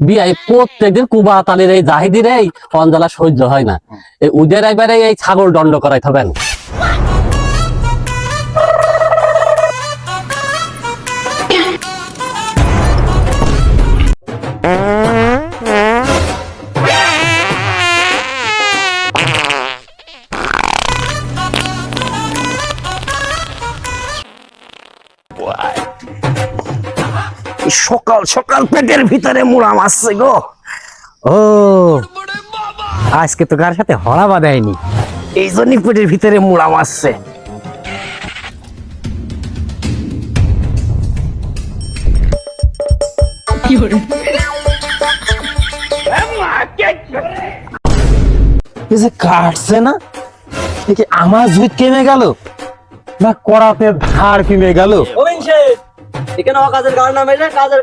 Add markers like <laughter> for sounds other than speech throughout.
বিয়াই প্রত্যেকদিন কুবা তালির এই জাহিদির এই অঞ্জলা সহ্য হয় না এই উদের একবারে এই ছাগল দণ্ড করাই হবেন সকাল সকাল পেটের ভিতরে মুড়া মারছে গো। ও, আজকে তো কার সাথে হড়া বাঁধায়নি? এই জন্যই পেটের ভিতরে মুড়া মারছে। কাটছে না? আমার জুত কেমে গেল? না কড়াতে ধার কিমে গেল? এখানে কাজের কারণ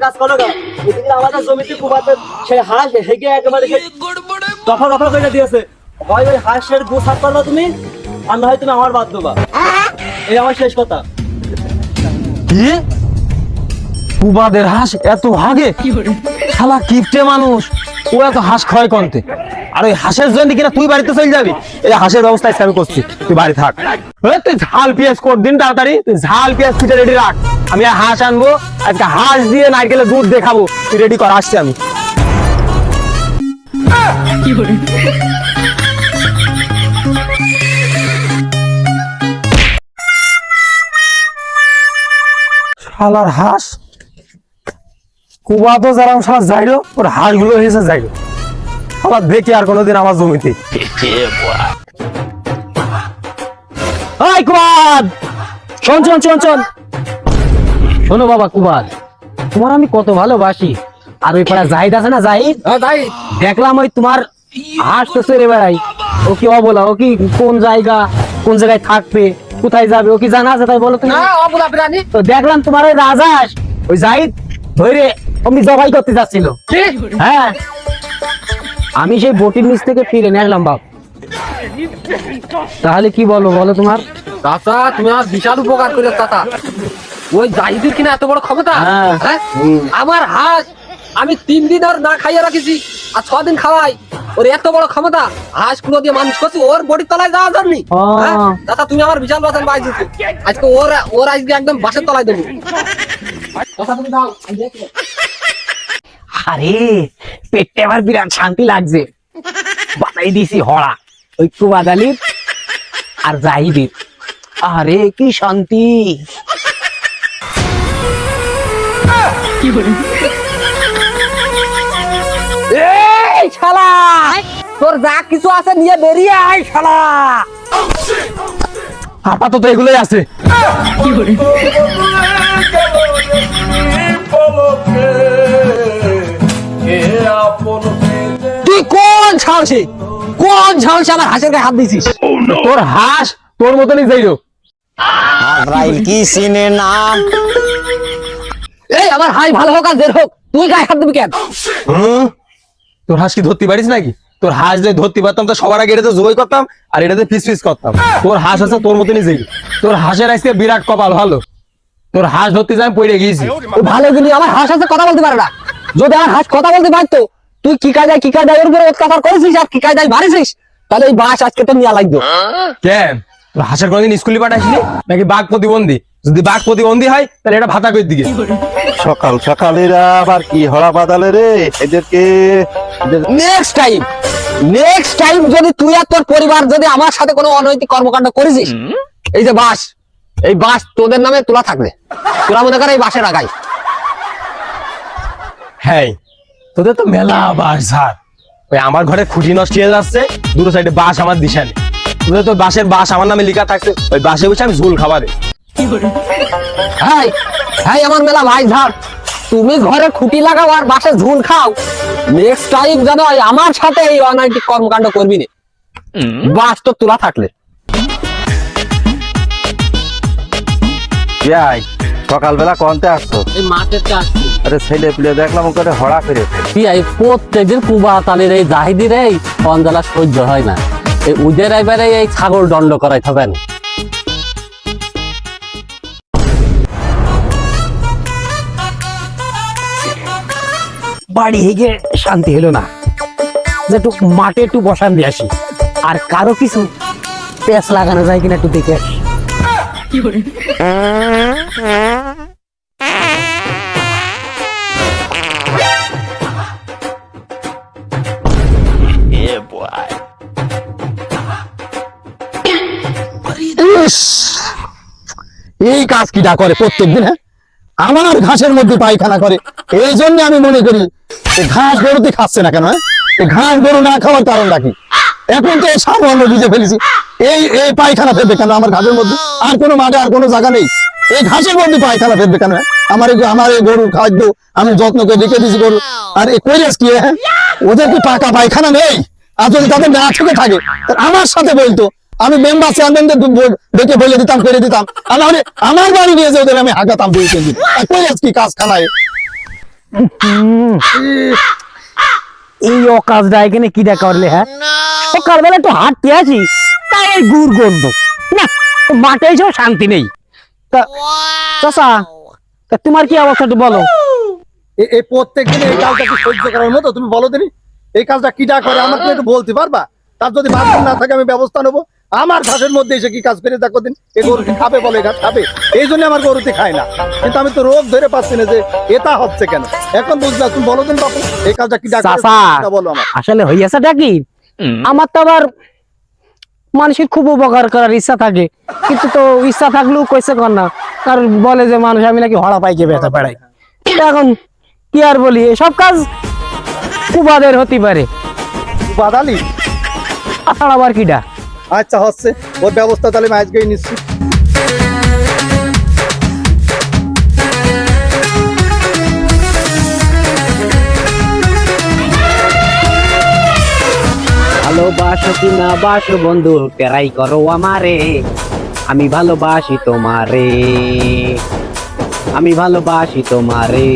কাজ করো গা এদিকে আমাদের জমিতে কুবাতে সে হাঁস হেগে একেবারে দফা দফা করে দিয়েছে। হয় ওই হাঁসের গো সাফ করবা তুমি? আর না হয় তুমি আমার বাদ দেবা। এই আমার শেষ কথা। কি? কুবাদের হাঁস এত ভাগে শালা কিপটে মানুষ। ও এত হাঁস ক্ষয় কন্তে? আর ওই হাঁসের জন্য কিনা তুই বাড়িতে চলে যাবি? এই হাঁসের ব্যবস্থা আমি করছি। তুই বাড়ি থাক। তুই ঝাল পেঁয়াজ কর, দিন তাড়াতাড়ি। তুই ঝাল পেঁয়াজ পিঠে রেডি রাখ। আমি হাঁস আনব। আজকে হাঁস দিয়ে নারকেলের দুধ দেখাবো। তুই রেডি কর, আসছি আমি। শালার হাঁস। কুবা তো যারা শালা যাইলো ওর হাঁসগুলো হয়েছে যাইলো আবার দেখি আর কোনোদিন আমার জমিতে। হাই শোন শোন শোন শোন। শোনো বাবা কুমার তোমার আমি কত ভালোবাসি। আর ওই পাড়া জাহিদ আছে না জাহিদ? দেখলাম ওই তোমার বেড়াই ও কি অবলা ও কি কোন জায়গা কোন জায়গায় থাকবে কোথায় যাবে ও কি জানা আছে তাই বলো তুমি? তো দেখলাম তোমার ওই রাজাস ওই জাহিদ ধরে অমনি জবাই করতে যাচ্ছিল। হ্যাঁ। আমি সেই বটির নিচ থেকে ফিরে নিয়ে আসলাম বাপ। তাহলে কি বলো বলো তোমার? চাচা তুমি আমার বিশাল উপকার করে চাচা। ওই জাহিদের কিনা এত বড় ক্ষমতা? হ্যাঁ। হ্যাঁ? আমার হাঁস আমি তিন দিন আর না খাইয়ে রাখিছি আর ছ দিন খাওয়াই। ওর এত বড় ক্ষমতা হাঁসগুলো দিয়ে মানুষ করছি ওর বডির তলায় যাওয়ার জন্য ও। চাচা তুমি আমার বিশাল বাজার পাই আজকে ওর ওর আজকে একদম বাসের তলায় দেবো। চাচা, তুমি দাও। আরে পেটে আমার বিরাট শান্তি লাগছে। বানাই দিছি হড়া। ওই কুবাদালির আর জাহিদির। আরে কি শান্তি। এই শালা তোর যা কিছু আছে নিয়ে বেরিয়ে আয় শালা। আপাতত এগুলোই আছে। তুই সাহসে কোন সাহসে আমার হাঁসের গায়ে হাত দিছিস তোর হাঁস তোর মতনই যাইলো আজরাইল কি সিনে নাম? এই আমার হাই ভালো হোক আর জের হোক তুই গায়ে হাত দিবি কেন? তোর হাঁস কি ধরতে পারিস নাকি? তোর হাঁস যদি ধরতে পারতাম তো সবার আগে এটাতে জবাই করতাম আর এটাতে ফিস ফিস করতাম। তোর হাঁস আছে তোর মতনই যাই তোর হাঁসের আজকে বিরাট কপাল ভালো। তোর হাঁস ধরতে যাই পড়ে গিয়েছি। ও ভালো কিন্তু আমার হাঁস আছে কথা বলতে পারে না। যদি আমার হাঁস কথা বলতে পারতো তুই কি কায়দায় কি কায়দায় ওর উপরে অত্যাচার করেছিস আর কি কায়দায় মারিছিস? তাহলে এই বাস আজকে তো নিয়ে লাগতো কেন? হাঁসের কোনদিন স্কুলে পাঠাইছিলি? নাকি বাঘ প্রতিবন্ধী? যদি বাঘ প্রতিবন্ধী হয় তাহলে এটা ভাতা করে দিকে সকাল সকালেরা আবার কি হরা বাদালে রে? এদেরকে নেক্সট টাইম নেক্সট টাইম যদি তুই আর তোর পরিবার যদি আমার সাথে কোনো অনৈতিক কর্মকাণ্ড করেছিস এই যে বাস এই বাস তোদের নামে তোলা থাকবে। তোরা মনে কর এই বাসে রাখাই হ্যাঁ। তোদের তো মেলা বাস ঝাড় ওই আমার ঘরে খুঁটি নষ্ট হয়ে যাচ্ছে দুটো সাইডে বাস আমার দিশানে তোদের তো বাসের বাস আমার নামে লেখা থাকছে ওই বাসে বসে আমি ঝোল খাবারে। হাই হাই আমার মেলা ভাই ঝাড় তুমি ঘরে খুঁটি লাগাও আর বাসে ঝুল খাও। নেক্সট টাইম যেন আমার সাথে এই অনৈতিক কর্মকাণ্ড করবি না। বাস তো তোলা থাকলে। সকালবেলা কনতে আসছো? এই মাঠের আরে ছেলে পিলে দেখলাম ওখানে হড়া করে এই প্রত্যেকদিন কুবা তালির এই জাহিদির এই অঞ্জলা সহ্য হয় না। এই উদের এবারে এই ছাগল দণ্ড করাই হবেন বাড়ি হেগে শান্তি হলো না। যে একটু মাঠে একটু বসান দিয়ে আসি। আর কারও কিছু পেঁচ লাগানো যায় কিনা একটু দেখে আসি। <laughs> এই কাজ কিটা করে প্রত্যেকদিন হ্যাঁ? আমার ঘাসের মধ্যে পায়খানা করে। এই জন্য আমি মনে করি ঘাস গরুতে খাচ্ছে না কেন হ্যাঁ? ঘাস গরু না খাওয়ার কারণটা কি? এখন তো সামান্য ভিজে ফেলেছি। এই এই পায়খানা ফেলবে কেন আমার ঘাসের মধ্যে? আর কোনো মাঠে আর কোনো জায়গা নেই। এই ঘাসের মধ্যে পায়খানা ফেলবে কেন হ্যাঁ? আমার আমার এই গরুর খাদ্য আমি যত্ন করে রেখে দিয়েছি গরু। আর এই কৈরাস কি হ্যাঁ? ওদের কি পাকা পায়খানা নেই? আর যদি তাদের না থাকে আমার সাথে বলতো আমি মেম্বার চেয়ারম্যানদের ডেকে বলে দিতাম করে দিতাম। আর নাহলে আমার বাড়ি নিয়ে যে ওদের আমি হাঁকাতাম দুই তিন দিন কি কাজ খানায় এই অকাজটা এখানে কি দেখা করলে হ্যাঁ? সকালবেলা একটু হাঁটতে আসি তাই এই গুড় গন্ধ। না মাঠে এসেও শান্তি নেই। তা চাচা তা তোমার কি অবস্থা একটু বলো। এই প্রত্যেক দিন এই কাজটা কি সহ্য করার মতো? তুমি বলো দিনি এই কাজটা কিটা করে আমার তুমি একটু বলতে পারবা? তার যদি বাথরুম না থাকে আমি ব্যবস্থা নেব। আমার ঘাসের মধ্যে এসে কি কাজ করে দেখো দিন? এই গরু কি খাবে বলে? ঘাস খাবে? এই জন্য আমার গরুতে খায় না। কিন্তু আমি তো রোগ ধরে পাচ্ছি না যে এটা হচ্ছে কেন? এখন বুঝলাম তুমি বলো দিন বাপু এই কাজটা কি বলো আমার আসলে হইয়াছেটা কি? আমার তো আবার মানুষের খুব উপকার করার ইচ্ছা থাকে। কিন্তু তো ইচ্ছা থাকলেও কইছে কর না। কারণ বলে যে মানুষ আমি নাকি হড়া পাইকে বেচা বেড়াই এখন কি আর বলি এসব কাজ কুবাদের হতে পারে। বাদালি? তাছাড়া আবার কিটা আচ্ছা হচ্ছে। ওর ব্যবস্থা তাহলে আমি আজকেই নিচ্ছি। ভালোবাসো না বাসো বন্ধু টেরাই করো আমারে। আমি ভালোবাসি তোমারে। আমি ভালোবাসি তোমারে।